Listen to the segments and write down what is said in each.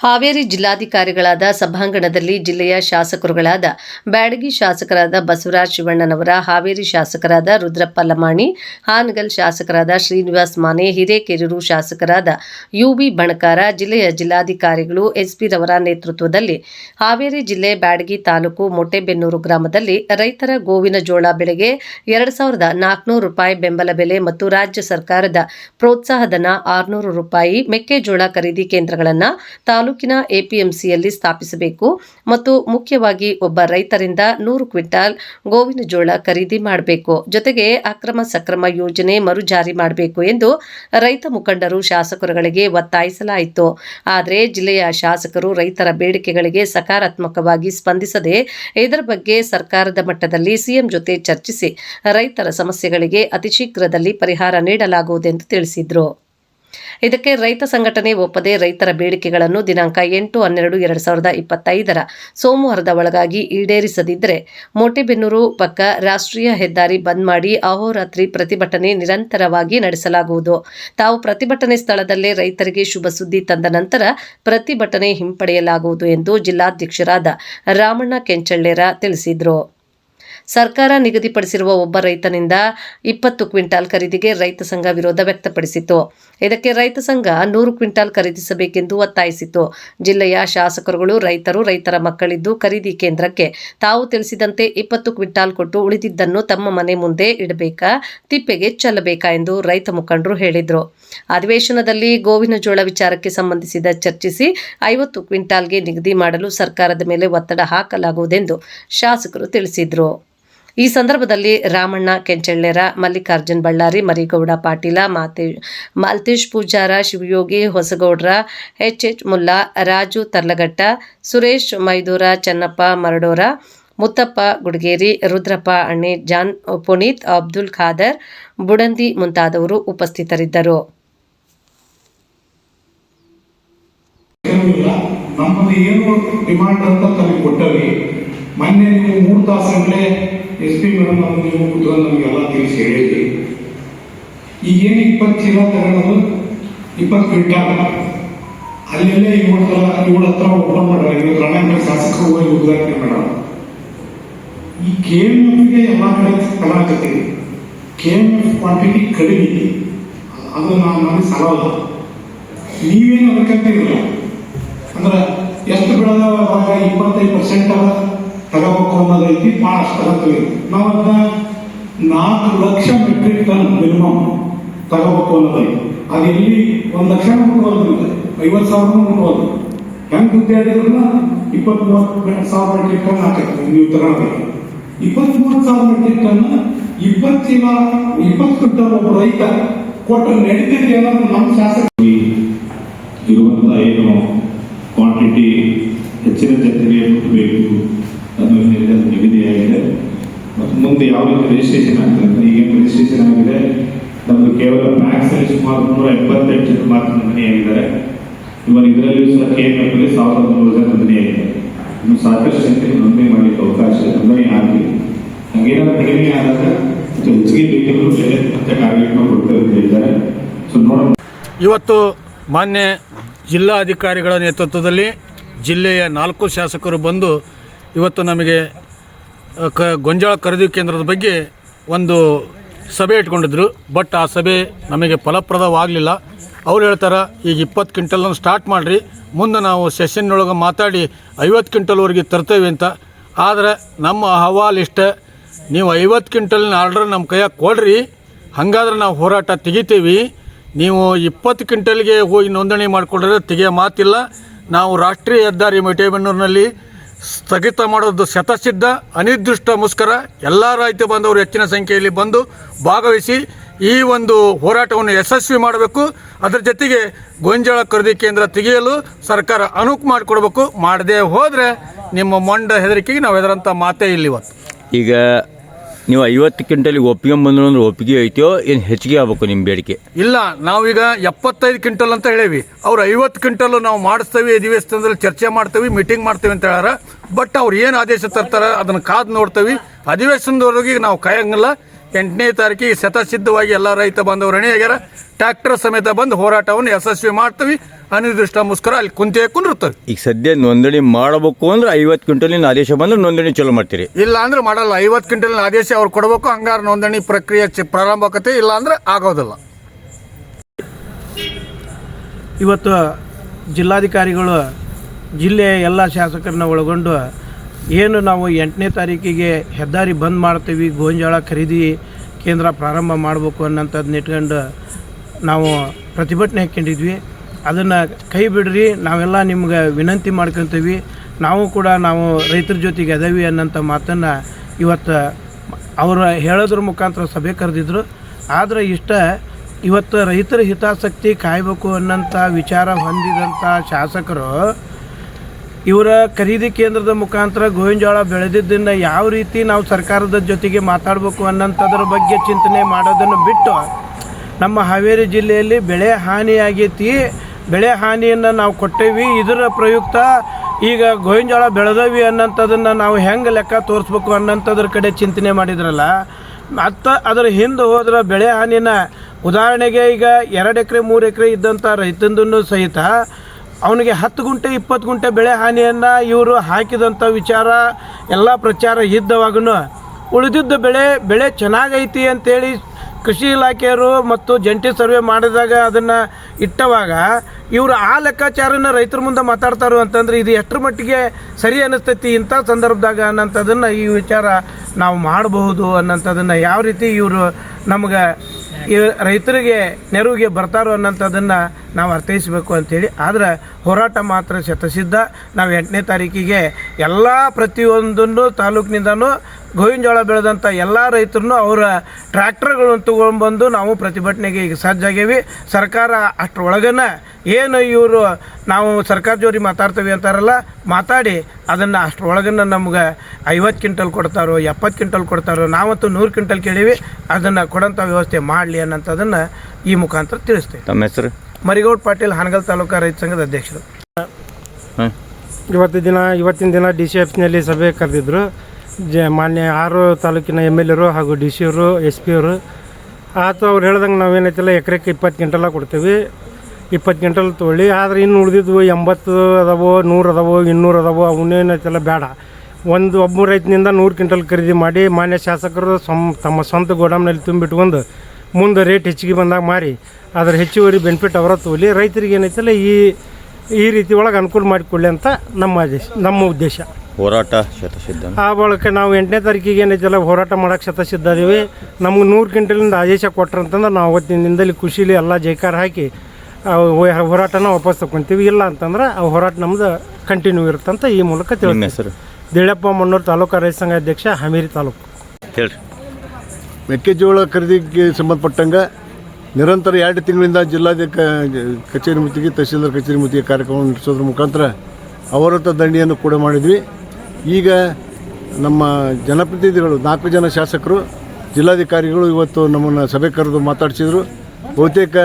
ಹಾವೇರಿ ಜಿಲ್ಲಾಧಿಕಾರಿಗಳಾದ ಸಭಾಂಗಣದಲ್ಲಿ ಜಿಲ್ಲೆಯ ಶಾಸಕರುಗಳಾದ ಬ್ಯಾಡಗಿ ಶಾಸಕರಾದ ಬಸವರಾಜ್ ಶಿವಣ್ಣನವರ, ಹಾವೇರಿ ಶಾಸಕರಾದ ರುದ್ರಪ್ಪ ಲಮಾಣಿ, ಹಾನಗಲ್ ಶಾಸಕರಾದ ಶ್ರೀನಿವಾಸ್ ಮಾನೆ, ಹಿರೇಕೆರೂರು ಶಾಸಕರಾದ ಯುಬಿ ಬಣಕಾರ, ಜಿಲ್ಲೆಯ ಜಿಲ್ಲಾಧಿಕಾರಿಗಳು ಎಸ್ಪಿ ರವರ ನೇತೃತ್ವದಲ್ಲಿ ಹಾವೇರಿ ಜಿಲ್ಲೆ ಬ್ಯಾಡಗಿ ತಾಲೂಕು ಮೊಟ್ಟೆಬೆನ್ನೂರು ಗ್ರಾಮದಲ್ಲಿ ರೈತರ ಗೋವಿನ ಜೋಳ ಬೆಳೆಗೆ ಎರಡು ಸಾವಿರದ ನಾಲ್ಕುನೂರು ರೂಪಾಯಿ ಬೆಂಬಲ ಬೆಲೆ ಮತ್ತು ರಾಜ್ಯ ಸರ್ಕಾರದ ಪ್ರೋತ್ಸಾಹಧನ ಆರುನೂರು ರೂಪಾಯಿ ಮೆಕ್ಕೆಜೋಳ ಖರೀದಿ ಕೇಂದ್ರಗಳನ್ನು ತಾಲೂಕಿನ ಎಪಿಎಂಸಿಯಲ್ಲಿ ಸ್ಥಾಪಿಸಬೇಕು ಮತ್ತು ಮುಖ್ಯವಾಗಿ ಒಬ್ಬ ರೈತರಿಂದ ನೂರು ಕ್ವಿಂಟಾಲ್ ಗೋವಿನ ಜೋಳ ಖರೀದಿ ಮಾಡಬೇಕು. ಜೊತೆಗೆ ಅಕ್ರಮ ಸಕ್ರಮ ಯೋಜನೆ ಮರು ಜಾರಿ ಮಾಡಬೇಕು ಎಂದು ರೈತ ಮುಖಂಡರು ಶಾಸಕರುಗಳಿಗೆ ಒತ್ತಾಯಿಸಲಾಯಿತು. ಆದರೆ ಜಿಲ್ಲೆಯ ಶಾಸಕರು ರೈತರ ಬೇಡಿಕೆಗಳಿಗೆ ಸಕಾರಾತ್ಮಕವಾಗಿ ಸ್ಪಂದಿಸದೆ ಇದರ ಬಗ್ಗೆ ಸರ್ಕಾರದ ಮಟ್ಟದಲ್ಲಿ ಸಿಎಂ ಜೊತೆ ಚರ್ಚಿಸಿ ರೈತರ ಸಮಸ್ಯೆಗಳಿಗೆ ಅತಿ ಶೀಘ್ರದಲ್ಲಿ ಪರಿಹಾರ ನೀಡಲಾಗುವುದೆಂದು ತಿಳಿಸಿದರು. ಇದಕ್ಕೆ ರೈತ ಸಂಘಟನೆ ಒಪ್ಪದೆ ರೈತರ ಬೇಡಿಕೆಗಳನ್ನು ದಿನಾಂಕ ಎಂಟು, ಹನ್ನೆರಡು, ಎರಡು ಸಾವಿರದ ಇಪ್ಪತ್ತೈದರ ಸೋಮವಾರದ ಒಳಗಾಗಿ ಈಡೇರಿಸದಿದ್ದರೆ ಮೋಟೆಬೆನ್ನೂರು ಪಕ್ಕ ರಾಷ್ಟ್ರೀಯ ಹೆದ್ದಾರಿ ಬಂದ್ ಮಾಡಿ ಅಹೋರಾತ್ರಿ ಪ್ರತಿಭಟನೆ ನಿರಂತರವಾಗಿ ನಡೆಸಲಾಗುವುದು. ತಾವು ಪ್ರತಿಭಟನೆ ಸ್ಥಳದಲ್ಲೇ ರೈತರಿಗೆ ಶುಭ ಸುದ್ದಿ ತಂದ ನಂತರ ಪ್ರತಿಭಟನೆ ಹಿಂಪಡೆಯಲಾಗುವುದು ಎಂದು ಜಿಲ್ಲಾಧ್ಯಕ್ಷರಾದ ರಾಮಣ್ಣ ಕೆಂಚಳ್ಳೇರ ತಿಳಿಸಿದರು. ಸರ್ಕಾರ ನಿಗದಿಪಡಿಸಿರುವ ಒಬ್ಬ ರೈತನಿಂದ ಇಪ್ಪತ್ತು ಕ್ವಿಂಟಾಲ್ ಖರೀದಿಗೆ ರೈತ ಸಂಘ ವಿರೋಧ ವ್ಯಕ್ತಪಡಿಸಿತು ಇದಕ್ಕೆ ರೈತ ಸಂಘ ನೂರು ಕ್ವಿಂಟಾಲ್ ಖರೀದಿಸಬೇಕೆಂದು ಒತ್ತಾಯಿಸಿತು ಜಿಲ್ಲೆಯ ಶಾಸಕರುಗಳು, ರೈತರು, ರೈತರ ಮಕ್ಕಳಿದ್ದು ಖರೀದಿ ಕೇಂದ್ರಕ್ಕೆ ತಾವು ತಿಳಿಸಿದಂತೆ ಇಪ್ಪತ್ತು ಕ್ವಿಂಟಾಲ್ ಕೊಟ್ಟು ಉಳಿದಿದ್ದನ್ನು ತಮ್ಮ ಮನೆ ಮುಂದೆ ಇಡಬೇಕಾ, ತಿಪ್ಪೆಗೆ ಚೆಲ್ಲಬೇಕಾ ಎಂದು ರೈತ ಮುಖಂಡರು ಹೇಳಿದರು. ಅಧಿವೇಶನದಲ್ಲಿ ಗೋವಿನ ಜೋಳ ವಿಚಾರಕ್ಕೆ ಸಂಬಂಧಿಸಿದ ಚರ್ಚಿಸಿ ಐವತ್ತು ಕ್ವಿಂಟಾಲ್ಗೆ ನಿಗದಿ ಮಾಡಲು ಸರ್ಕಾರದ ಮೇಲೆ ಒತ್ತಡ ಹಾಕಲಾಗುವುದೆಂದು ಶಾಸಕರು ತಿಳಿಸಿದರು. ಈ ಸಂದರ್ಭದಲ್ಲಿ Ramanna ಕೆಂಚಳ್ಳೇರ Mallikarjun Ballari, Marigowda Patil, Mathe, Malthesh Pujar, Shivayogi, Hosagoudra H H Mulla, Raju Tarlaghatta, Suresh Maidur, Channappa Marador, Muttappa Gudageri, Rudrappa Anne John Puneeth, Abdul Khadar, Budandi ಮುಂತಾದವರು ಉಪಸ್ಥಿತರಿದ್ದರು. ಏನು ಡಿಮಾಂಡ್ ಅಂತ ಕೊಟ್ಟವಿ ಮೊನ್ನೆ ನೀವು ಮೂರು ತಾಸು ಗಂಟೆ ಎಸ್ ಪಿ ಮೇಡಮ್ ಅವರು ನೀವು ಕೂತ್ಕೊಂಡು ನಮಗೆಲ್ಲ ತಿಳಿಸಿ ಹೇಳಿದ್ರಿ. ಈಗೇನು ಇಪ್ಪತ್ತು ಚೀಲ ತಗೊಳ್ಳೋದು ಇಪ್ಪತ್ತು ಕ್ವಿಂಟಾಲ್. ಅಲ್ಲೆಲ್ಲೇ ತರ ಏಳು ಹತ್ರ ಓಪನ್ ಮಾಡ್ಯಾರ. ನೀವು ರಣಂಗ ಶಾಸಕರು ಹೋಗಿ ಉದ್ಘಾಟನೆ ಮಾಡೋಣ ಈ ಕೆ ಎಂ ಎಫ್ಗೆ ಎಲ್ಲ ಕಡೆ ತಗೊಳಕತ್ತೀವಿ ಕೆ ಎಂ ಎಫ್ ಕ್ವಾಂಟಿಟಿ ಕಡಿಮೆ. ಅದು ನಾನು ನನಗೆ ಸಲಹಲ್ಲ ನೀವೇನು ಅದಕ್ಕಂತಿರಲ್ಲ ಅಂದ್ರೆ ಎಷ್ಟು ಬೆಳೆದ ಭಾಗ ಇಪ್ಪತ್ತೈದು ಪರ್ಸೆಂಟ್ ತಗೋಬೇಕು ಅನ್ನೋದೈತಿ ಭಾಳ ಅಷ್ಟು ತಗೋತೀವಿ ನಾವು ಅದನ್ನ ನಾಲ್ಕು ಲಕ್ಷ ಮೆಟ್ರಿಕ್ ಟನ್ ಮಿನಿಮಮ್ ತಗೋಬೇಕು ಅನ್ನೋದೈತಿ ಅದು ಇಲ್ಲಿ ಒಂದು ಲಕ್ಷ ಮುಟ್ಬೋದು ಐವತ್ತು ಸಾವಿರ ಮುಟ್ಬೋದು ಹೆಂಗೆ ಗುದ್ದಾಡಿದ್ರನ್ನ ಇಪ್ಪತ್ತ್ ಮೂವತ್ತು ಸಾವಿರ ಮೆಟ್ರಿಕ್ ಟನ್ ಹಾಕಿರ್ತೀವಿ ನೀವು ತಗೊಳ್ಬೇಕು ಇಪ್ಪತ್ತ್ ಸಾವಿರ ಮೆಟ್ರಿಕ್ ಟನ್ ಇಪ್ಪತ್ತಿನ ಇಪ್ಪತ್ತು ಕ್ವಿಂಟಲ್ ಒಬ್ಬ ರೈತ ಕೊಟ್ಟು ನಡೀತಿದೆ ಅನ್ನೋದು ನಮ್ಮ ಶಾಸಕ ಇರುವಂತ ಏನು ಕ್ವಾಂಟಿಟಿ ಹೆಚ್ಚಿನ ಜನರಿಗೆ ಮುಟ್ಟಬೇಕು ಅನ್ನೋ ನಿರ್ಧಾರ ನಿಗದಿಯಾಗಿದೆ ಮತ್ತು ಮುಂದೆ ಯಾವ ರೀತಿ ರಿಜಿಸ್ಟ್ರೇಷನ್ ಆಗ್ತದೆ ಅಂತ ಈಗೇನು ರಿಜಿಸ್ಟ್ರೇಷನ್ ಆಗಿದೆ ನಮ್ಮದು ಕೇವಲ ಬ್ಯಾಂಕ್ಸ್ ಅಲ್ಲಿ ಸುಮಾರು ನೂರ ಎಪ್ಪತ್ತೆಂಟು ಜನ ಮಾತ್ರ ನೋಂದಣಿಯಾಗಿದ್ದಾರೆ ಇವನ್ ಇದರಲ್ಲಿಯೂ ಸಹ ಕೆ ಎಂ ಎಫ್ ಸಾವಿರದ ನೂರು ಜನ ನೋಂದಣಿಯಾಗಿದ್ದಾರೆ ಇನ್ನು ಸಾಕಷ್ಟು ಜನರಿಗೆ ನೋಂದಣಿ ಮಾಡಲಿಕ್ಕೆ ಅವಕಾಶ ನೋಂದಣಿ ಆಗಲಿ. ಹಂಗೇನಾದ್ರೂ ಕಡಿಮೆ ಆದಾಗ ಹೆಚ್ಚಿಗೆ ಬೇಕಿದ್ರು ಬೇರೆ ಮತ್ತೆ ಕಾರ್ಯಕ್ರಮ ಕೊಡ್ತಾರೆ ಅಂತ ಹೇಳಿದ್ದಾರೆ. ಸೊ ನೋಡೋಣ. ಇವತ್ತು ಮಾನ್ಯ ಜಿಲ್ಲಾಧಿಕಾರಿಗಳ ನೇತೃತ್ವದಲ್ಲಿ ಜಿಲ್ಲೆಯ ನಾಲ್ಕು ಶಾಸಕರು ಬಂದು ಇವತ್ತು ನಮಗೆ ಕ, ಗೊಂಜಾಳ ಖರೀದಿ ಕೇಂದ್ರದ ಬಗ್ಗೆ ಒಂದು ಸಭೆ ಇಟ್ಕೊಂಡಿದ್ರು. ಬಟ್ ಆ ಸಭೆ ನಮಗೆ ಫಲಪ್ರದವಾಗಲಿಲ್ಲ. ಅವ್ರು ಹೇಳ್ತಾರೆ, ಈಗ ಇಪ್ಪತ್ತು ಕ್ವಿಂಟಲನ್ನು ಸ್ಟಾರ್ಟ್ ಮಾಡಿರಿ. ಮುಂದೆ ನಾವು ಸೆಷನ್ನೊಳಗೆ ಮಾತಾಡಿ ಐವತ್ತು ಕ್ವಿಂಟಲ್ವರೆಗೆ ತರ್ತೇವೆ ಅಂತ. ಆದರೆ ನಮ್ಮ ಅಹವಾಲ್ ಇಷ್ಟ. ನೀವು ಐವತ್ತು ಕ್ವಿಂಟಲ್ನ ಆರ್ಡರ್ ನಮ್ಮ ಕೈಯಾಗ ಕೊಡ್ರಿ. ಹಾಗಾದ್ರೆ ನಾವು ಹೋರಾಟ ತೆಗಿತೀವಿ. ನೀವು ಇಪ್ಪತ್ತು ಕ್ವಿಂಟಲ್ಗೆ ಹೋಗಿ ನೋಂದಣಿ ಮಾಡಿಕೊಂಡ್ರೆ ತೆಗಿಯೋ ಮಾತಿಲ್ಲ. ನಾವು ರಾಷ್ಟ್ರೀಯ ಹೆದ್ದಾರಿ ಮಟೇಬೆನ್ನೂರಿನಲ್ಲಿ ಸ್ಥಗಿತ ಮಾಡೋದು ಶತಸಿದ್ಧ, ಅನಿರ್ದಿಷ್ಟ ಮುಷ್ಕರ, ಎಲ್ಲ ರೈತ ಬಂದವರು ಹೆಚ್ಚಿನ ಸಂಖ್ಯೆಯಲ್ಲಿ ಬಂದು ಭಾಗವಹಿಸಿ ಈ ಒಂದು ಹೋರಾಟವನ್ನು ಯಶಸ್ವಿ ಮಾಡಬೇಕು. ಅದರ ಜೊತೆಗೆ ಗೊಂಜಾಳ ಖರೀದಿ ಕೇಂದ್ರ ತೆಗೆಯಲು ಸರ್ಕಾರ ಅನುಕು ಮಾಡಿಕೊಡ್ಬೇಕು. ಮಾಡದೆ ಹೋದರೆ ನಿಮ್ಮ ಮೊಂಡ ಹೆದರಿಕೆಗೆ ನಾವು ಹೆದರಂಥ ಮಾತೇ ಇಲ್ಲ ಇವತ್ತು ಈಗ ನೀವು ಐವತ್ತು ಕ್ವಿಂಟಲಿಗೆ ಒಪ್ಪಿಗೆ ಅಂದ್ರೆ ಒಪ್ಪಿಗೆ ಐತೋ, ಏನು ಹೆಚ್ಚಿಗೆ ಆಗ್ಬೇಕು ನಿಮ್ಮ ಬೇಡಿಕೆ? ಇಲ್ಲ, ನಾವೀಗ ಎಪ್ಪತ್ತೈದು ಕ್ವಿಂಟಲ್ ಅಂತ ಹೇಳೇವಿ. ಅವ್ರು ಐವತ್ತು ಕ್ವಿಂಟಲ್ ನಾವು ಮಾಡಿಸ್ತೇವೆ ಅಧಿವೇಶನದಲ್ಲಿ ಚರ್ಚೆ ಮಾಡ್ತೇವೆ ಮೀಟಿಂಗ್ ಮಾಡ್ತೇವೆ ಅಂತ ಹೇಳ್ಯಾರ. ಬಟ್ ಅವ್ರು ಏನು ಆದೇಶ ತರ್ತಾರೆ ಅದನ್ನು ಕಾದು ನೋಡ್ತೇವೆ. ಅಧಿವೇಶನದವರೆಗೆ ನಾವು ಕಾಯಂಗಿಲ್ಲ. ಎಂಟನೇ ತಾರೀಕಿಗೆ ಶತಸಿದ್ಧವಾಗಿ ಎಲ್ಲ ರೈತ ಬಾಂಧವರು ಆಗ್ಯಾರ. ಟ್ರ್ಯಾಕ್ಟರ್ ಸಮೇತ ಬಂದು ಹೋರಾಟವನ್ನು ಯಶಸ್ವಿ ಮಾಡ್ತೀವಿ. ಅನಿರ್ದಿಷ್ಟ ಮುಸ್ಕರ ಅಲ್ಲಿ ಕುಂತೇ ಕುಂದಿರ್ತಾರೆ ಈಗ ಸದ್ಯ ನೋಂದಣಿ ಮಾಡಬೇಕು ಅಂದ್ರೆ ಐವತ್ತು ಕ್ವಿಂಟಲಿನ ಆದೇಶ ಬಂದ್ರೆ ನೋಂದಣಿ ಚಲೋ ಮಾಡ್ತೀರಿ. ಇಲ್ಲ ಅಂದ್ರೆ ಮಾಡಲ್ಲ. ಐವತ್ತು ಕ್ವಿಂಟಲ್ ಆದೇಶ ಅವ್ರು ಕೊಡಬೇಕು ಹಂಗಾರೆ ನೋಂದಣಿ ಪ್ರಕ್ರಿಯೆ ಚ- ಪ್ರಾರಂಭ ಆಕತೆ ಇಲ್ಲ ಅಂದ್ರೆ ಆಗೋದಿಲ್ಲ. ಇವತ್ತು ಜಿಲ್ಲಾಧಿಕಾರಿಗಳು ಜಿಲ್ಲೆಯ ಎಲ್ಲ ಶಾಸಕರನ್ನ ಒಳಗೊಂಡು ಏನು ನಾವು ಎಂಟನೇ ತಾರೀಕಿಗೆ ಹೆದ್ದಾರಿ ಬಂದ್ ಮಾಡ್ತೀವಿ, ಗೋಂಜಾಳ ಖರೀದಿ ಕೇಂದ್ರ ಪ್ರಾರಂಭ ಮಾಡಬೇಕು ಅನ್ನೋಂಥದ್ದನ್ನ ಇಟ್ಕೊಂಡು ನಾವು ಪ್ರತಿಭಟನೆ ಹಾಕ್ಕೊಂಡಿದ್ವಿ. ಅದನ್ನು ಕೈ ಬಿಡ್ರಿ, ನಾವೆಲ್ಲ ನಿಮ್ಗೆ ವಿನಂತಿ ಮಾಡ್ಕೊತೀವಿ. ನಾವು ಕೂಡ ನಾವು ರೈತರ ಜೊತೆಗೆ ಅದೇವಿ ಅನ್ನೋಂಥ ಮಾತನ್ನು ಇವತ್ತು ಅವರು ಹೇಳೋದ್ರ ಮುಖಾಂತರ ಸಭೆ ಕರೆದಿದ್ರು. ಆದರೆ ಇಷ್ಟ ಇವತ್ತು ರೈತರ ಹಿತಾಸಕ್ತಿ ಕಾಯಬೇಕು ಅನ್ನೋಂಥ ವಿಚಾರ ಹೊಂದಿದಂಥ ಶಾಸಕರು ಇವರ ಖರೀದಿ ಕೇಂದ್ರದ ಮುಖಾಂತರ ಗೋವಿನ ಬೆಳೆದಿದ್ದನ್ನು ಯಾವ ರೀತಿ ನಾವು ಸರ್ಕಾರದ ಜೊತೆಗೆ ಮಾತಾಡಬೇಕು ಅನ್ನಂಥದ್ರ ಬಗ್ಗೆ ಚಿಂತನೆ ಮಾಡೋದನ್ನು ಬಿಟ್ಟು ನಮ್ಮ ಹಾವೇರಿ ಜಿಲ್ಲೆಯಲ್ಲಿ ಬೆಳೆ ಹಾನಿಯಾಗೈತಿ. ಬೆಳೆ ಹಾನಿಯನ್ನು ನಾವು ಕೊಟ್ಟೇವಿ. ಇದರ ಪ್ರಯುಕ್ತ ಈಗ ಗೋವಿನ ಬೆಳೆದವಿ ಅನ್ನೋಂಥದ್ದನ್ನು ನಾವು ಹೆಂಗೆ ಲೆಕ್ಕ ತೋರಿಸ್ಬೇಕು ಅನ್ನಂಥದ್ರ ಕಡೆ ಚಿಂತನೆ ಮಾಡಿದ್ರಲ್ಲ. ಮತ್ತು ಅದರ ಹಿಂದೆ ಹೋದ್ರೆ ಬೆಳೆ ಹಾನಿನ ಉದಾಹರಣೆಗೆ ಈಗ ಎರಡು ಎಕರೆ, ಮೂರು ಎಕರೆ ಇದ್ದಂಥ ರೈತಂದೂ ಸಹಿತ ಅವನಿಗೆ ಹತ್ತು ಗುಂಟೆ, ಇಪ್ಪತ್ತು ಗುಂಟೆ ಬೆಳೆ ಹಾನಿಯನ್ನು ಇವರು ಹಾಕಿದಂಥ ವಿಚಾರ ಎಲ್ಲ ಪ್ರಚಾರ ಇದ್ದವಾಗೂ ಉಳಿದಿದ್ದ ಬೆಳೆ ಬೆಳೆ ಚೆನ್ನಾಗೈತಿ ಅಂತೇಳಿ ಕೃಷಿ ಇಲಾಖೆಯವರು ಮತ್ತು ಜಂಟಿ ಸರ್ವೆ ಮಾಡಿದಾಗ ಅದನ್ನು ಇಟ್ಟವಾಗ ಇವರು ಆ ಲೆಕ್ಕಾಚಾರನ ರೈತರ ಮುಂದೆ ಮಾತಾಡ್ತಾರೋ ಅಂತಂದ್ರೆ ಇದು ಎಷ್ಟರ ಮಟ್ಟಿಗೆ ಸರಿ ಅನ್ನಿಸ್ತೈತಿ ಇಂಥ ಸಂದರ್ಭದಾಗ ಅನ್ನೋಂಥದ್ದನ್ನು ಈ ವಿಚಾರ ನಾವು ಮಾಡಬಹುದು ಅನ್ನೋಂಥದ್ದನ್ನು ಯಾವ ರೀತಿ ಇವರು ನಮ್ಗೆ ರೈತರಿಗೆ ನೆರವಿಗೆ ಬರ್ತಾರೋ ಅನ್ನೋಂಥದ್ದನ್ನು ನಾವು ಅರ್ಥೈಸಬೇಕು ಅಂಥೇಳಿ ಆದರೆ ಹೋರಾಟ ಮಾತ್ರ ಶತಸಿದ್ಧ. ನಾವು ಎಂಟನೇ ತಾರೀಕಿಗೆ ಎಲ್ಲ ಪ್ರತಿಯೊಂದನ್ನು ತಾಲೂಕಿನಿಂದನೂ ಗೋವಿನ ಜೋಳ ಬೆಳೆದಂಥ ಎಲ್ಲ ರೈತರನ್ನು ಅವರ ಟ್ರ್ಯಾಕ್ಟರ್ಗಳನ್ನು ತೊಗೊಂಡ್ಬಂದು ನಾವು ಪ್ರತಿಭಟನೆಗೆ ಈಗ ಸಜ್ಜಾಗೇವಿ ಸರ್ಕಾರ ಅಷ್ಟರೊಳಗನ ಏನು ಇವರು ನಾವು ಸರ್ಕಾರ ಜೋರಿ ಮಾತಾಡ್ತೀವಿ ಅಂತಾರಲ್ಲ, ಮಾತಾಡಿ ಅದನ್ನು ಅಷ್ಟರೊಳಗನ ನಮ್ಗೆ ಐವತ್ತು ಕ್ವಿಂಟಲ್ ಕೊಡ್ತಾರೋ, ಎಪ್ಪತ್ತು ಕ್ವಿಂಟಲ್ ಕೊಡ್ತಾರೋ, ನಾವಂತೂ ನೂರು ಕ್ವಿಂಟಲ್ ಕೇಳೀವಿ. ಅದನ್ನು ಕೊಡೋಂಥ ವ್ಯವಸ್ಥೆ ಮಾಡಲಿ ಅನ್ನೋಂಥದ್ದನ್ನು ಈ ಮುಖಾಂತರ ತಿಳಿಸ್ತೇವೆ. ತಮ್ಮ ಹೆಸರು? ಮರಿಗೌಡ್ ಪಾಟೀಲ್ ಹಾನಗಲ್ ತಾಲೂಕು ರೈತ ಸಂಘದ ಅಧ್ಯಕ್ಷರು. ಹಾಂ. ಇವತ್ತು ದಿನ ಇವತ್ತಿನ ದಿನ ಡಿ ಸಿ ಎಫ್ನಲ್ಲಿ ಸಭೆ ಕರೆದಿದ್ದರು ಜ ಮಾನ್ಯ ಆರು ತಾಲೂಕಿನ ಎಂ ಎಲ್ ಎರು ಹಾಗೂ ಡಿ ಸಿ ಅವರು ಎಸ್ ಪಿ ಅವರು. ಆತು ಅವ್ರು ಹೇಳ್ದಂಗೆ ನಾವೇನೈತಿಲ್ಲ ಎಕರೆಕ್ಕೆ ಇಪ್ಪತ್ತು ಕ್ವಿಂಟಲ ಕೊಡ್ತೀವಿ. ಇಪ್ಪತ್ತು ಕ್ವಿಂಟಲ್ ತೊಳಿ ಆದ್ರೆ ಇನ್ನು ಉಳಿದಿದ್ವು ಎಂಬತ್ತು ಅದಾವೋ ನೂರು ಅದಾವೋ ಇನ್ನೂರು ಅದಾವೋ ಅವನ್ನೇನೈತಿಲ್ಲ ಬೇಡ. ಒಂದು ಒಬ್ಬ ರೈತನಿಂದ ನೂರು ಕ್ವಿಂಟಲ್ ಖರೀದಿ ಮಾಡಿ ಮಾನ್ಯ ಶಾಸಕರು ಸಮ್ ತಮ್ಮ ಸ್ವಂತ ಗೋಡಾಮ್ನಲ್ಲಿ ತುಂಬಿಟ್ಕೊಂಡು ಮುಂದೆ ರೇಟ್ ಹೆಚ್ಚಿಗೆ ಬಂದಾಗ ಮಾರಿ. ಅದರ ಹೆಚ್ಚುವರಿ ಬೆನಿಫಿಟ್ ಅವರ ತೋಲಿ. ರೈತರಿಗೆ ಏನೈತಲ್ಲ ಈ ಈ ರೀತಿ ಒಳಗೆ ಅನುಕೂಲ ಮಾಡಿಕೊಳ್ಳಿ ಅಂತ ನಮ್ಮ ಆದೇಶ ನಮ್ಮ ಉದ್ದೇಶ. ಹೋರಾಟ ಶತಸಿದ್ಧ. ಆ ಬಳಿಕ ನಾವು ಎಂಟನೇ ತಾರೀಕಿಗೆ ಏನೈತಲ್ಲ ಹೋರಾಟ ಮಾಡೋಕೆ ಶತಸಿದ್ಧ ಅದೀವಿ. ನಮಗೆ ನೂರು ಕ್ವಿಂಟಲಿಂದ ಆದೇಶ ಕೊಟ್ರಂತಂದ್ರೆ ನಾವು ಅವತ್ತಿನ ದಿನದಲ್ಲಿ ಖುಷಿಲಿ ಎಲ್ಲ ಜೈಕಾರ ಹಾಕಿ ಹೋರಾಟನ ವಾಪಸ್ ತಗೊತೀವಿ ಇಲ್ಲ ಅಂತಂದ್ರೆ ಆ ಹೋರಾಟ ನಮ್ದು ಕಂಟಿನ್ಯೂ ಇರುತ್ತಂತ ಈ ಮೂಲಕ ತಿಳಿಸ್ತೀನಿ ಹೆಸರು? ದೇಳಪ್ಪ ಮಣ್ಣೂರು ತಾಲೂಕು ರೈತ ಸಂಘ ಅಧ್ಯಕ್ಷ ಹಮೀರಿ ತಾಲೂಕು. ಹೇಳ್ರಿ. ಮೆಕ್ಕೆಜೋಳ ಖರೀದಿಗೆ ಸಂಬಂಧಪಟ್ಟಂಗೆ ನಿರಂತರ ಎರಡು ತಿಂಗಳಿಂದ ಜಿಲ್ಲಾಧಿಕ ಕಚೇರಿ ಮುತ್ತಿಗೆ, ತಹಸೀಲ್ದಾರ್ ಕಚೇರಿ ಮುತ್ತಿಗೆ ಕಾರ್ಯಕ್ರಮ ನಡೆಸೋದ್ರ ಮುಖಾಂತರ ಅವರತ್ತ ದಂಡಿಯನ್ನು ಕೂಡ ಮಾಡಿದ್ವಿ. ಈಗ ನಮ್ಮ ಜನಪ್ರತಿನಿಧಿಗಳು, ನಾಲ್ಕು ಜನ ಶಾಸಕರು, ಜಿಲ್ಲಾಧಿಕಾರಿಗಳು ಇವತ್ತು ನಮ್ಮನ್ನು ಸಭೆ ಕರೆದು ಮಾತಾಡಿಸಿದರು. ಬಹುತೇಕ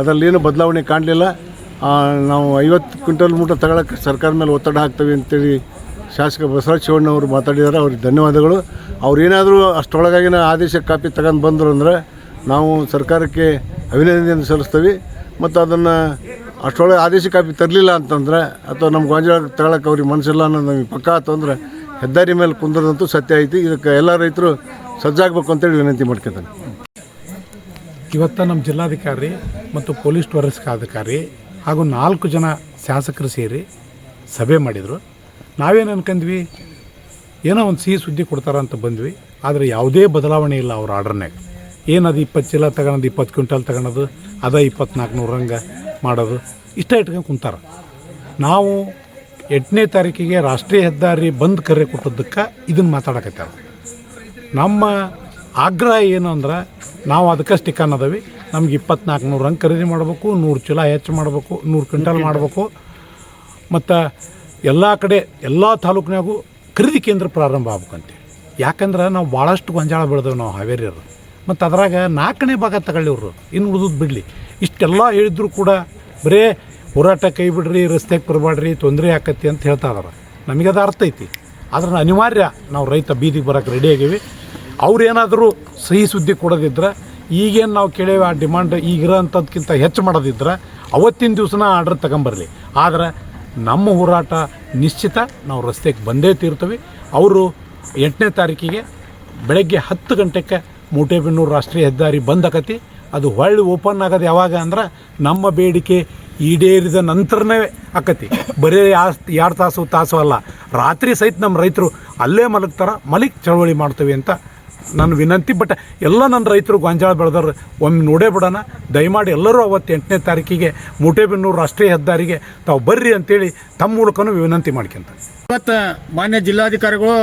ಅದರಲ್ಲೇನು ಬದಲಾವಣೆ ಕಾಣಲಿಲ್ಲ. ನಾವು ಐವತ್ತು ಕ್ವಿಂಟಲ್ ಮೂಟ ತಗೊಳಕ್ಕೆ ಸರ್ಕಾರ ಮೇಲೆ ಒತ್ತಡ ಹಾಕ್ತೇವೆ ಅಂತೇಳಿ ಶಾಸಕ ಬಸವರಾಜ ಅವರು ಮಾತಾಡಿದ್ದಾರೆ. ಅವ್ರಿಗೆ ಧನ್ಯವಾದಗಳು. ಅವ್ರೇನಾದರೂ ಅಷ್ಟರೊಳಗಾಗಿನ ಆದೇಶ ಕಾಪಿ ತಗೊಂಡು ಬಂದರು ಅಂದರೆ ನಾವು ಸರ್ಕಾರಕ್ಕೆ ಅಭಿನಂದನೆಯನ್ನು ಸಲ್ಲಿಸ್ತೀವಿ. ಮತ್ತು ಅದನ್ನು ಅಷ್ಟರೊಳಗೆ ಆದೇಶ ಕಾಪಿ ತರಲಿಲ್ಲ ಅಂತಂದ್ರೆ ಅಥವಾ ನಮ್ಮ ಗೊಂಜಾಳ ತಗೊಳಕ್ಕೆ ಅವ್ರಿಗೆ ಮನಸ್ಸಿಲ್ಲ ಅನ್ನೋದು ನಮಗೆ ಪಕ್ಕ ಆಯ್ತು ಅಂದರೆ ಹೆದ್ದಾರಿ ಮೇಲೆ ಕುಂದ್ರದಂತೂ ಸತ್ಯ ಐತಿ. ಇದಕ್ಕೆ ಎಲ್ಲ ರೈತರು ಸಜ್ಜಾಗಬೇಕು ಅಂತೇಳಿ ವಿನಂತಿ ಮಾಡ್ಕೊತಾನೆ. ಇವತ್ತು ನಮ್ಮ ಜಿಲ್ಲಾಧಿಕಾರಿ ಮತ್ತು ಪೊಲೀಸ್ ವರಿಷ್ಠಾಧಿಕಾರಿ ಹಾಗೂ ನಾಲ್ಕು ಜನ ಶಾಸಕರು ಸೇರಿ ಸಭೆ ಮಾಡಿದರು. ನಾವೇನು ಅನ್ಕೊಂಡ್ವಿ ಏನೋ ಒಂದು ಸಿಹಿ ಸುದ್ದಿ ಕೊಡ್ತಾರ ಅಂತ ಬಂದ್ವಿ. ಆದರೆ ಯಾವುದೇ ಬದಲಾವಣೆ ಇಲ್ಲ ಅವ್ರ ಆರ್ಡರ್ನಾಗ ಏನದು ಇಪ್ಪತ್ತು ಚೀಲ ತಗೊಳೋದು ಇಪ್ಪತ್ತು ಕ್ವಿಂಟಲ್ ತಗೊಳೋದು ಅದ ಇಪ್ಪತ್ನಾಲ್ಕು ನೂರಂಗೆ ಮಾಡೋದು, ಇಷ್ಟ ಇಟ್ಕೊಂಡು ಕುಂತಾರ. ನಾವು ಎಂಟನೇ ತಾರೀಕಿಗೆ ರಾಷ್ಟ್ರೀಯ ಹೆದ್ದಾರಿ ಬಂದ್ ಕರೆ ಕೊಟ್ಟದ್ದಕ್ಕೆ ಇದನ್ನು ಮಾತಾಡಕತ್ತಾರ. ನಮ್ಮ ಆಗ್ರಹ ಏನು ಅಂದ್ರೆ, ನಾವು ಅದಕ್ಕೆ ಸ್ಟಿಕ್ ಅನ್ನೋದವಿ ನಮ್ಗೆ ಇಪ್ಪತ್ನಾಲ್ಕು ನೂರು ಖರೀದಿ ಮಾಡಬೇಕು, ನೂರು ಚೀಲ ಹೆಚ್ಚು ಮಾಡಬೇಕು, ನೂರು ಕ್ವಿಂಟಲ್ ಮಾಡಬೇಕು. ಮತ್ತು ಎಲ್ಲ ಕಡೆ, ಎಲ್ಲ ತಾಲೂಕಿನಾಗೂ ಖರೀದಿ ಕೇಂದ್ರ ಪ್ರಾರಂಭ ಆಗ್ಬೇಕಂತೇಳಿ. ಯಾಕಂದ್ರೆ ನಾವು ಭಾಳಷ್ಟು ಗೊಂಜಾಳ ಬೆಳೆದೇವೆ ನಾವು ಹಾವೇರಿಯರು ಮತ್ತು ಅದ್ರಾಗ ನಾಲ್ಕನೇ ಭಾಗ ತಗೊಳ್ಳಿವ್ರು. ಇನ್ನು ಉಳಿದು ಬಿಡಲಿ. ಇಷ್ಟೆಲ್ಲ ಹೇಳಿದ್ರು ಕೂಡ ಬರೇ ಹೋರಾಟ ಕೈ ಬಿಡ್ರಿ, ರಸ್ತೆಗೆ ಬರಬೇಡ್ರಿ ತೊಂದರೆ ಆಕತಿ ಅಂತ ಹೇಳ್ತಾ ಇದಾರೆ ನಮಗೆ ಅದು ಅರ್ಥ ಐತಿ. ಆದ್ರೆ ಅನಿವಾರ್ಯ ನಾವು ರೈತ ಬೀದಿಗೆ ಬರೋಕೆ ರೆಡಿ ಆಗೀವಿ. ಅವ್ರೇನಾದರೂ ಸಹಿ ಸುದ್ದಿ ಕೊಡೋದಿದ್ರೆ, ಈಗೇನು ನಾವು ಕೇಳೇವೆ ಆ ಡಿಮಾಂಡ್ ಈಗಿರೋಂಥದ್ಕಿಂತ ಹೆಚ್ಚು ಮಾಡೋದಿದ್ರೆ, ಅವತ್ತಿನ ದಿವಸನ ಆರ್ಡ್ರ್ ತಗೊಂಬರಲಿ. ಆದ್ರೆ ನಮ್ಮ ಹೋರಾಟ ನಿಶ್ಚಿತ. ನಾವು ರಸ್ತೆಗೆ ಬಂದೇ ತೀರ್ತೀವಿ. ಅವರು ಎಂಟನೇ ತಾರೀಕಿಗೆ ಬೆಳಗ್ಗೆ ಹತ್ತು ಗಂಟೆಗೆ ಮೂಟೆಬೆನ್ನೂರು ರಾಷ್ಟ್ರೀಯ ಹೆದ್ದಾರಿ ಬಂದ್ ಆಕತಿ ಅದು ಹೊಳ್ಳಿ ಓಪನ್ ಆಗೋದು ಯಾವಾಗ ಅಂದ್ರೆ ನಮ್ಮ ಬೇಡಿಕೆ ಈಡೇರಿದ ನಂತರನೇ ಆಕತಿ. ಬರೀ ಎರಡು ತಾಸು ತಾಸು ಅಲ್ಲ. ರಾತ್ರಿ ಸಹಿತ ನಮ್ಮ ರೈತರು ಅಲ್ಲೇ ಮಲಗ್ತಾರ ಮಲಿಕ್ ಚಳವಳಿ ಮಾಡ್ತೀವಿ ಅಂತ ನನ್ನ ವಿನಂತಿ ಬಟ್ ಎಲ್ಲ ನನ್ನ ರೈತರು ಗೊಂಜಾಳ ಬೆಳೆದವ್ರು ಒಮ್ಮೆ ನೋಡೇ ಬಿಡೋಣ. ದಯಮಾಡಿ ಎಲ್ಲರೂ ಅವತ್ತು ಎಂಟನೇ ತಾರೀಕಿಗೆ ಮೂಟೆಬೆನ್ನೂರು ರಾಷ್ಟ್ರೀಯ ಹೆದ್ದಾರಿಗೆ ತಾವು ಬರ್ರಿ ಅಂತೇಳಿ ತಮ್ಮ ಮೂಲಕನು ವಿನಂತಿ ಮಾಡ್ಕೊಂತ. ಇವತ್ತು ಮಾನ್ಯ ಜಿಲ್ಲಾಧಿಕಾರಿಗಳು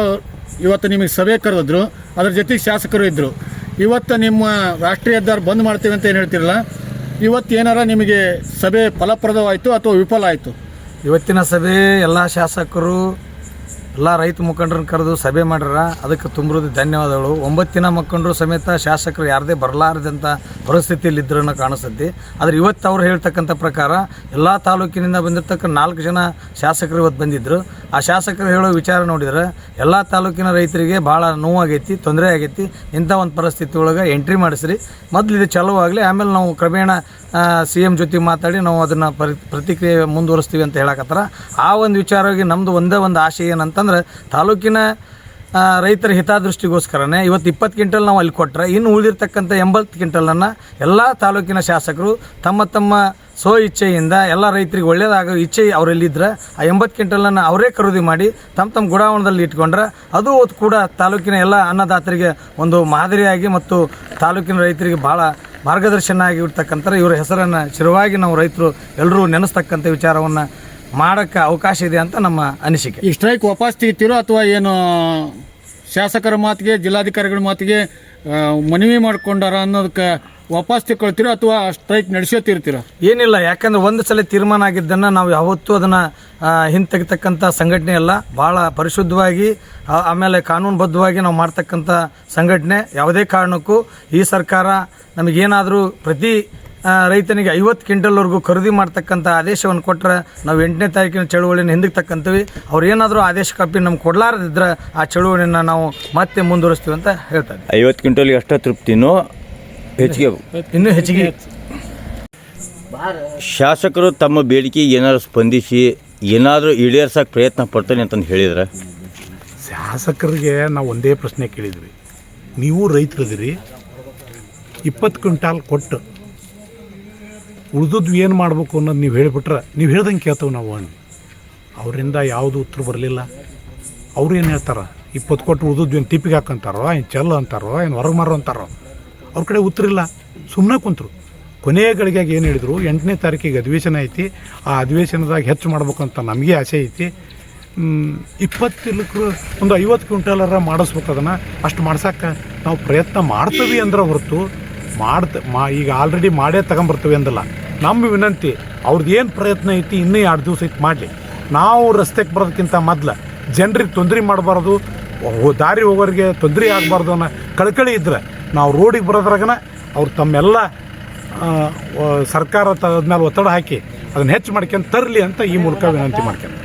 ಇವತ್ತು ನಿಮಗೆ ಸಭೆ ಕರೆದ್ರು ಅದ್ರ ಜೊತೆಗೆ ಶಾಸಕರು ಇದ್ದರು ಇವತ್ತು ನಿಮ್ಮ ರಾಷ್ಟ್ರೀಯ ಹೆದ್ದಾರಿ ಬಂದ್ ಮಾಡ್ತೀವಿ ಅಂತ ಏನು ಹೇಳ್ತಿರಲ್ಲ ಇವತ್ತು ಏನಾರ ನಿಮಗೆ ಸಭೆ ಫಲಪ್ರದವಾಯಿತು ಅಥವಾ ವಿಫಲ ಆಯಿತು? ಇವತ್ತಿನ ಸಭೆ ಎಲ್ಲ ಶಾಸಕರು ಎಲ್ಲ ರೈತ ಮುಖಂಡರನ್ನ ಕರೆದು ಸಭೆ ಮಾಡ್ಯಾರ. ಅದಕ್ಕೆ ತುಂಬಿರೋದು ಧನ್ಯವಾದಗಳು. ಒಂಬತ್ತು ದಿನ ಮುಖಂಡರು ಸಮೇತ ಶಾಸಕರು ಯಾರದೇ ಬರಲಾರದಂಥ ಪರಿಸ್ಥಿತಿಯಲ್ಲಿದ್ದರೂ ಕಾಣಿಸ್ತೈತಿ. ಆದರೆ ಇವತ್ತು ಅವ್ರು ಹೇಳ್ತಕ್ಕಂಥ ಪ್ರಕಾರ ಎಲ್ಲ ತಾಲೂಕಿನಿಂದ ಬಂದಿರತಕ್ಕ ನಾಲ್ಕು ಜನ ಶಾಸಕರು ಇವತ್ತು ಬಂದಿದ್ದರು ಆ ಶಾಸಕರು ಹೇಳೋ ವಿಚಾರ ನೋಡಿದ್ರೆ ಎಲ್ಲ ತಾಲೂಕಿನ ರೈತರಿಗೆ ಭಾಳ ನೋವಾಗೈತಿ, ತೊಂದರೆ ಆಗೈತಿ. ಇಂಥ ಒಂದು ಪರಿಸ್ಥಿತಿ ಒಳಗೆ ಎಂಟ್ರಿ ಮಾಡಿಸ್ರಿ. ಮೊದಲು ಇದು ಚಾಲೂ ಆಗಲಿ, ಆಮೇಲೆ ನಾವು ಕ್ರಮೇಣ ಸಿ ಎಂ ಜೊತೆ ಮಾತಾಡಿ ನಾವು ಅದನ್ನು ಪರಿ ಪ್ರತಿಕ್ರಿಯೆ ಮುಂದುವರಿಸ್ತೀವಿ ಅಂತ ಹೇಳಕತ್ತಾರ. ಆ ಒಂದು ವಿಚಾರವಾಗಿ ನಮ್ಮದು ಒಂದೇ ಒಂದು ಆಶೆ ಏನಂತಂದ್ರೆ ತಾಲೂಕಿನ ರೈತರ ಹಿತಾದೃಷ್ಟಿಗೋಸ್ಕರನೇ ಇವತ್ತು ಇಪ್ಪತ್ತು ಕ್ವಿಂಟಲ್ ನಾವು ಅಲ್ಲಿ ಕೊಟ್ಟರೆ ಇನ್ನು ಉಳಿದಿರ್ತಕ್ಕಂಥ ಎಂಬತ್ತು ಕ್ವಿಂಟಲನ್ನು ಎಲ್ಲ ತಾಲೂಕಿನ ಶಾಸಕರು ತಮ್ಮ ತಮ್ಮ ಸ್ವ ಇಚ್ಛೆಯಿಂದ ಎಲ್ಲ ರೈತರಿಗೆ ಒಳ್ಳೆಯದಾಗೋ ಇಚ್ಛೆ ಅವರಲ್ಲಿದ್ದರೆ ಆ ಎಂಬತ್ತು ಕ್ವಿಂಟಲನ್ನು ಅವರೇ ಖರೀದಿ ಮಾಡಿ ತಮ್ಮ ತಮ್ಮ ಗುಡಾವಣದಲ್ಲಿ ಇಟ್ಕೊಂಡ್ರೆ ಅದು ಕೂಡ ತಾಲೂಕಿನ ಎಲ್ಲ ಅನ್ನದಾತರಿಗೆ ಒಂದು ಮಾದರಿಯಾಗಿ ಮತ್ತು ತಾಲೂಕಿನ ರೈತರಿಗೆ ಭಾಳ ಮಾರ್ಗದರ್ಶನ ಆಗಿರ್ತಕ್ಕಂಥ ಇವರ ಹೆಸರನ್ನು ಚಿರವಾಗಿ ನಾವು ರೈತರು ಎಲ್ಲರೂ ನೆನೆಸ್ತಕ್ಕಂಥ ವಿಚಾರವನ್ನು ಮಾಡೋಕ್ಕೆ ಅವಕಾಶ ಇದೆ ಅಂತ ನಮ್ಮ ಅನಿಸಿಕೆ. ಈ ಸ್ಟ್ರೈಕ್ ವಾಪಸ್ ತೆಗಿತೀರೋ ಅಥವಾ ಏನು ಶಾಸಕರ ಮಾತಿಗೆ ಜಿಲ್ಲಾಧಿಕಾರಿಗಳ ಮಾತಿಗೆ ಮನವಿ ಮಾಡ್ಕೊಂಡಾರ ಅನ್ನೋದಕ್ಕೆ ವಾಪಸ್ ತಗೊಳ್ತೀರೋ ಅಥವಾ ಸ್ಟ್ರೈಕ್ ನಡೆಸೋತಿರ್ತೀರ ಏನಿಲ್ಲ ಯಾಕಂದ್ರೆ ಒಂದು ಸಲ ತೀರ್ಮಾನ ಆಗಿದ್ದನ್ನು ನಾವು ಯಾವತ್ತೂ ಅದನ್ನು ಹಿಂತೆಗಿತಕ್ಕಂಥ ಸಂಘಟನೆ ಅಲ್ಲ. ಭಾಳ ಪರಿಶುದ್ಧವಾಗಿ ಆಮೇಲೆ ಕಾನೂನುಬದ್ಧವಾಗಿ ನಾವು ಮಾಡ್ತಕ್ಕಂಥ ಸಂಘಟನೆ ಯಾವುದೇ ಕಾರಣಕ್ಕೂ ಈ ಸರ್ಕಾರ ನಮಗೇನಾದರೂ ಪ್ರತಿ ರೈತನಿಗೆ ಐವತ್ತು ಕ್ವಿಂಟಲ್ವರೆಗೂ ಖರೀದಿ ಮಾಡ್ತಕ್ಕಂಥ ಆದೇಶವನ್ನು ಕೊಟ್ಟರೆ ನಾವು ಎಂಟನೇ ತಾರೀಕಿನ ಚಳುವಳಿನ ಹಿಂದಕ್ಕೆ ತಕ್ಕಂತೀವಿ ಅವ್ರು ಏನಾದರೂ ಆದೇಶ ಕಾಪಿ ನಮ್ಗೆ ಕೊಡಲಾರದಿದ್ರೆ ಆ ಚಳುವಳಿನ ನಾವು ಮತ್ತೆ ಮುಂದುವರಿಸ್ತೀವಿ ಅಂತ ಹೇಳ್ತಾರೆ ಐವತ್ತು ಕ್ವಿಂಟಲ್ಗೆ ಅಷ್ಟೇ ತೃಪ್ತಿನೋ ಹೆಚ್ಚಿಗೆ ಇನ್ನೂ ಹೆಚ್ಚಿಗೆ ಶಾಸಕರು ತಮ್ಮ ಬೇಡಿಕೆಗೆ ಏನಾದರೂ ಸ್ಪಂದಿಸಿ ಏನಾದರೂ ಈಡೇರ್ಸೋಕೆ ಪ್ರಯತ್ನ ಪಡ್ತಾನೆ ಅಂತಂದು ಹೇಳಿದ್ರೆ? ಶಾಸಕರಿಗೆ ನಾವು ಒಂದೇ ಪ್ರಶ್ನೆ ಕೇಳಿದ್ವಿ. ನೀವು ರೈತರದಿರಿ ಇಪ್ಪತ್ತು ಕ್ವಿಂಟಾಲ್ ಕೊಟ್ಟು ಉಳಿದದ್ದು ಏನು ಮಾಡಬೇಕು ಅನ್ನೋದು ನೀವು ಹೇಳಿಬಿಟ್ರೆ ನೀವು ಹೇಳ್ದಂಗೆ ಕೇಳ್ತೇವೆ ನಾವು ಅಣ್ಣ. ಅವರಿಂದ ಯಾವುದು ಉತ್ತರ ಬರಲಿಲ್ಲ. ಅವ್ರು ಏನು ಹೇಳ್ತಾರೆ? ಇಪ್ಪತ್ತು ಕೊಟ್ಟು ಉಳಿದದ್ದು ಏನು ತಿಪ್ಪಿಗೆ ಹಾಕಂತಾರೋ, ಏನು ಚೆಲ್ಲ ಅಂತಾರೋ, ಏನು ಹೊರಗೆ ಮಾರೋ ಅಂತಾರೋ, ಅವ್ರ ಕಡೆ ಉತ್ತರ ಇಲ್ಲ. ಸುಮ್ಮನೆ ಕುಂತರು. ಕೊನೆಯ ಗಳಿಗೆಗೆ ಏನು ಹೇಳಿದರು? ಎಂಟನೇ ತಾರೀಕಿಗೆ ಅಧಿವೇಶನ ಐತಿ. ಆ ಅಧಿವೇಶನದಾಗ ಹೆಚ್ಚು ಮಾಡ್ಬೇಕಂತ ನಮಗೆ ಆಸೆ ಐತಿ. ಇಪ್ಪತ್ತಿಲ್ಲಕ್ಕೂ ಒಂದು ಐವತ್ತು ಕ್ವಿಂಟಲರ ಮಾಡಿಸ್ಬೇಕು ಅದನ್ನು. ಅಷ್ಟು ಮಾಡ್ಸೋಕ್ಕೆ ನಾವು ಪ್ರಯತ್ನ ಮಾಡ್ತೀವಿ ಅಂದ್ರೆ ಹೊರತು. ಮಾಡ್ತ, ಮಾ, ಈಗ ಆಲ್ರೆಡಿ ಮಾಡೇ ತಗೊಂಬರ್ತೀವಿ ಅಂದಲ್ಲ. ನಮ್ಮ ವಿನಂತಿ ಅವ್ರದ್ದು ಏನು ಪ್ರಯತ್ನ ಐತಿ ಇನ್ನೂ ಎರಡು ದಿವಸ ಇತ್ತು ಮಾಡಲಿ. ನಾವು ರಸ್ತೆಗೆ ಬರೋದಕ್ಕಿಂತ ಮೊದಲು ಜನರಿಗೆ ತೊಂದರೆ ಮಾಡಬಾರ್ದು ದಾರಿ ಹೋಗೋರಿಗೆ ತೊಂದರೆ ಆಗಬಾರ್ದು ಅನ್ನೋ ಕಳಕಳಿ ಇದ್ರೆ ನಾವು ರೋಡಿಗೆ ಬರೋದ್ರಾಗನ ಅವ್ರು ತಮ್ಮೆಲ್ಲ ಸರ್ಕಾರ ಮೇಲೆ ಒತ್ತಡ ಹಾಕಿ ಅದನ್ನು ಹೆಚ್ಚು ಮಾಡ್ಕೊಂಡು ತರಲಿ ಅಂತ ಈ ಮೂಲಕ ವಿನಂತಿ ಮಾಡ್ಕೊಂಡು.